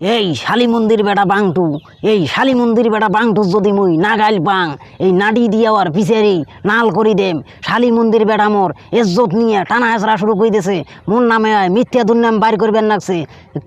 এই শালি মন্দির বেটা বাংটু, এই শালি মন্দির বেটা বাংটু যদি মুই নাগাইল পাং, এই নাডি দিয়ে আর পিছেরি নাল করি দেম। শালি মন্দির বেটা মোর এজ্জত নিয়ে টানা হেসরা শুরু করে দিছে। মোর নামে আয় মিথ্যা দুর্নাম বাইর করবেন লাগছে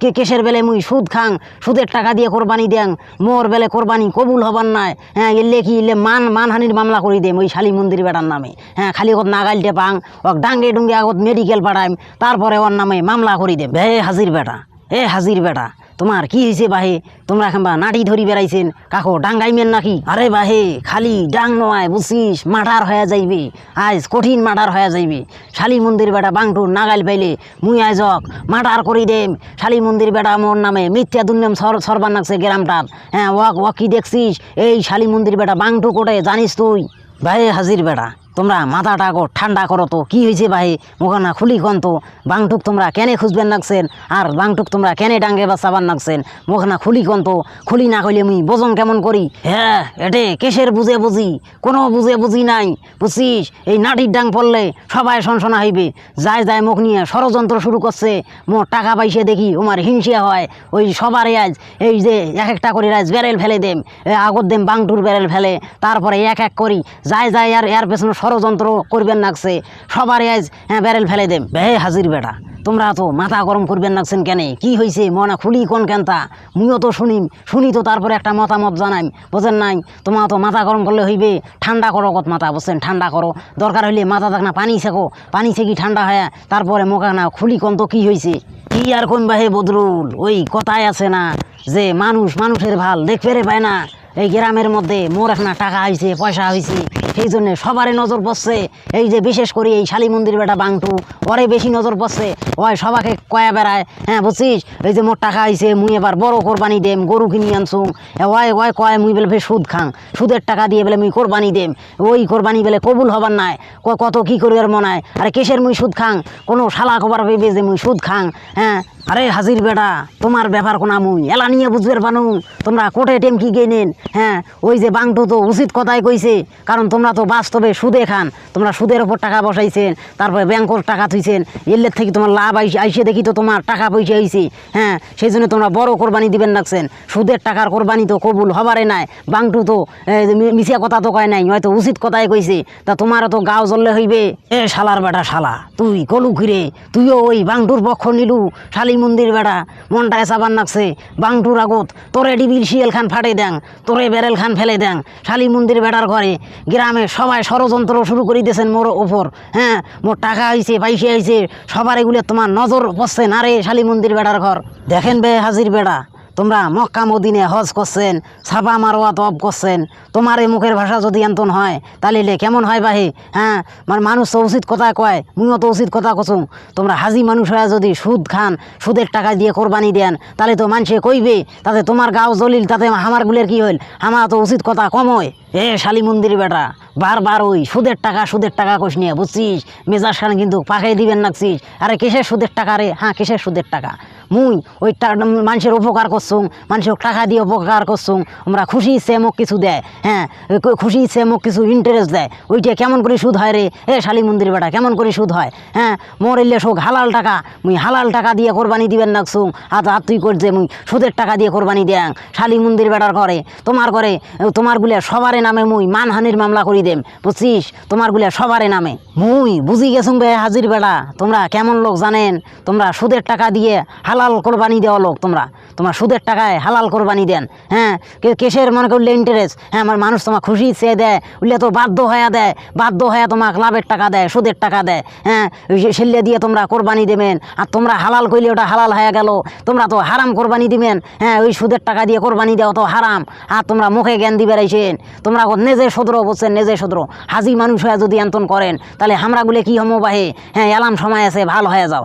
কে কেসের বেলে মুই সুদ খাং, সুদের টাকা দিয়ে কোরবানি দেং মোর বেলে কোরবানি কবুল হবার নাই। হ্যাঁ এলে কি এলে মান, মানহানির মামলা করি দেম ওই শালি মন্দির বেটার নামে। হ্যাঁ খালি ওর নাগাইলটে পাং, ওক ডাঙ্গে ডুঙ্গে আগত মেডিকেল পাঠাইম, তারপরে ওর নামে মামলা করি দেম। হে হাজির বেটা, এ হাজির বেটা। তোমার কি হয়েছে বাহে? তোমরা খাম্বা নাটি ধরি বেড়াইছেন। কাকো ডাঙ্গাইমেন নাকি? আরে বাহে, খালি ডাং নয় বুঝছিস, মার্ডার হয়ে যাইবে। আজ কঠিন মার্ডার হয়ে যাইবে। শালি মন্দির বেটা বাংটুর নাগাইল পাইলে মুই আজক মার্ডার করি দেম। শালি মন্দির বেটা মোর নামে মিথ্যা দুর্নাম সর সরবার নাকছে গ্রামটার। হ্যাঁ ওয়াক কি দেখছিস? এই শালি মন্দির বেটা বাংটু কোটে, জানিস তুই? ভাই হাজির বেটা। তোমরা মাথাটা গো ঠান্ডা করো তো। কি হয়েছে ভাই? মোখানা খুলি কন তো? বাংটুক তোমরা কেনে খুঁজবেন নাকছেন আর বাংটুক তোমরা কেনে ডাঙ্গে বাঁচাবার নাকছেন মোখানা খুলি কন তো? খুলি না কইলে মুই বোঝন কেমন করি? হ্যাঁ এটে কেসের বুঝে বুঝি। কোনো বুঝে বুঝি নাই। বুঝছিস? এই নাটির ডাং পড়লে সবাই শনশনা হইবে। যায় যায় মুখ নিয়ে ষড়যন্ত্র শুরু করছে। মোর টাকা পাইছে দেখি ওমার হিংসিয়া হয়। ওই সবারই আজ এই যে এক একটা করে আজ বেরেল ফেলে দেম। এ আগত দেম বাংটুর বেরেল ফেলে। তারপরে এক এক করি। যায় যায় আর এর পেছনে ষড়যন্ত্র করবেন নাকছে সবারই আজ হ্যাঁ বেরেল ফেলে দেম বে, হাজির বেটা, তোমরা তো মাথা গরম করবেন নাকছেন কেন? কি হয়েছে মনা খুলি কোন কেনতা মুইও তো শুনিম। শুনি তো তারপরে একটা মতামত জানাইম। বোঝেন নাই? তোমার তো মাথা গরম করলে হইবে। ঠান্ডা করো কত মাথা, বুঝছেন? ঠান্ডা করো। দরকার হইলে মাথা দেখ না, পানি শেখো পানি শেখি ঠান্ডা হয় তারপরে মোকা না খুলি কোন তো কি হয়েছে কি আর কোন বাহে বদরুল? ওই কথায় আছে না যে, মানুষ মানুষের ভালো দেখতে পায় না এই গ্রামের মধ্যে মোর একটা টাকা হয়েছে পয়সা হয়েছে সেই জন্য সবারই নজর পড়ছে। এই যে বিশেষ করে এই শালি মন্দির বেটা বাংটু, ওরে বেশি নজর পড়ছে। ওই সবাকে কয়া বেড়ায় হ্যাঁ বুঝছিস? এই যে মোর টাকা হয়েছে মুই এবার বড় কোরবানি দেম, গরু কিনি আনছুং ওই ওই কয়, মুই বেলে ফের সুদ খাং। সুদের টাকা দিয়ে বেলে, মুই কোরবানি দেম। ওই কোরবানি বেলে, কবুল হবার নাই। কত কি করিবার মনায়? আরে কেসের মুই সুদ খাং? কোনো শালা খবর পেবে যে মুই সুদ খাং হ্যাঁ? আরে হাজির বেটা তোমার ব্যাপার কোনা মুই এলা নিয়ে বুঝবার পানু। তোমরা কোটে টেম কি গেনেন হ্যাঁ ওই যে বাংটু তো উচিত কথাই কইছে কারণ তোমরা তো বাস্তবে সুদে খান। তোমরা সুদের ওপর টাকা বসাইছেন তারপরে ব্যাংকর টাকা থুইছেন। এলের থেকে তোমার লাভ আইসে আইসে দেখি তো তোমার টাকা পয়সা আইছে। হ্যাঁ সেই জন্য তোমরা বড় কোরবানি দিবেন রাখছেন সুদের টাকার কোরবানি তো কবুল হবারে নাই। বাংটু তো এ, মি- মিছিয়া কথা তো কয় নাই হয়তো উচিত কথাই কইছে। তা তোমারও তো গাও জ্বললে হইবে। এ শালার বেটা শালা তুই কলু ঘিরে তুইও ওই বাংটুর পক্ষ নিলু শালি মন্দির বেড়া মনটা সাবান নাকছে, বাংটুর আগত, তোরে ডিবির শিয়াল খান ফাটে দেন তোরে বেরেল খান ফেলে দেন শালি মন্দির বেড়ার ঘরে, গ্রামে সবাই ষড়যন্ত্র শুরু করে দিয়েছেন মোর ওপর হ্যাঁ? মোর টাকা আইছে পাইসে হয়েছে সবার এগুলো তোমার নজর পড়ছে না রে শালি মন্দির বেড়ার ঘর। দেখেন বে হাজির বেটা তোমরা মক্কা মদিনে হজ করছেন ছাপা মারোয়া তব করছেন, তোমার এই মুখের ভাষা যদি এন্তন হয়, তাহলে কেমন হয় বাহে? হ্যাঁ মানে মানুষ তো উচিত কথা কয়, মুইও তো উচিত কথা কছুম তোমরা হাজি মানুষ হয়ে যদি সুদ খান, সুদের টাকা দিয়ে কোরবানি দেন, তাহলে তো মানুষে কইবে, তাতে তোমার গাও জলিল, তাতে আমার গুলের কি হইল? আমার তো উচিত কথা কম হয়। এ শালি মন্দির বেটা, বারবার ওই সুদের টাকা সুদের টাকা কইস নিয়ে, বুঝছিস? মেজাজ খান কিন্তু পাকাই দিবেন নাকছিস। আরে কিসের সুদের টাকা রে? হ্যাঁ কিসের সুদের টাকা? মুই ওই মানুষের উপকার করছুম মানুষের টাকা দিয়ে উপকার করছুম আমরা খুশি ইচ্ছে মোক কিছু দেয় হ্যাঁ খুশি ইচ্ছে মোক কিছু ইন্টারেস্ট দেয়, ওইটা কেমন করে সুদ হয় রে? এ শালি মন্দির বেটা, কেমন করে সুদ হয় হ্যাঁ? মোর এলে শোক, হালাল টাকা, মুই হালাল টাকা দিয়ে কোরবানি দিবেন নাকছুম হাত হাত তুই করছে মুই সুদের টাকা দিয়ে কোরবানি দেন শালি মন্দির বেটার করে তোমার করে তোমারগুলা সবারে নামে মুই মানহানির মামলা করি দেম, বুঝছিস? তোমারগুলা সবারে নামে। মুই বুঝি গেছুম বে হাজির বেটা, তোমরা কেমন লোক জানেন, তোমরা সুদের টাকা দিয়ে হালাল কোরবানি দেওয়া লোক তোমরা। তোমরা সুদের টাকায় হালাল কোরবানি দেন হ্যাঁ? কেসের মনে করলে ইন্টারেস্ট হ্যাঁ আমার মানুষ তোমার খুশি চেয়ে দেয়, উল্লে তো বাধ্য হয়ে দেয়, বাধ্য হয়ে তোমাকে লাভের টাকা দেয়, সুদের টাকা দেয় হ্যাঁ? সেলে দিয়ে তোমরা কোরবানি দেবেন, আর তোমরা হালাল কইলে ওটা হালাল হয়ে গেল, তোমরা তো হারাম কোরবানি দিবেন হ্যাঁ? ওই সুদের টাকা দিয়ে কোরবানি দেওয়া তো হারাম, আর তোমরা মুখে জ্ঞান দিবে রাইছেন তোমরা নেজে সদর বলছেন, নেজে সদর। হাজি মানুষ হয়ে যদি আন্তন করেন, তাহলে হামরাগুলো কি হমো বাহে? হ্যাঁ এলাম সময় আছে, ভালো হয়ে যাও।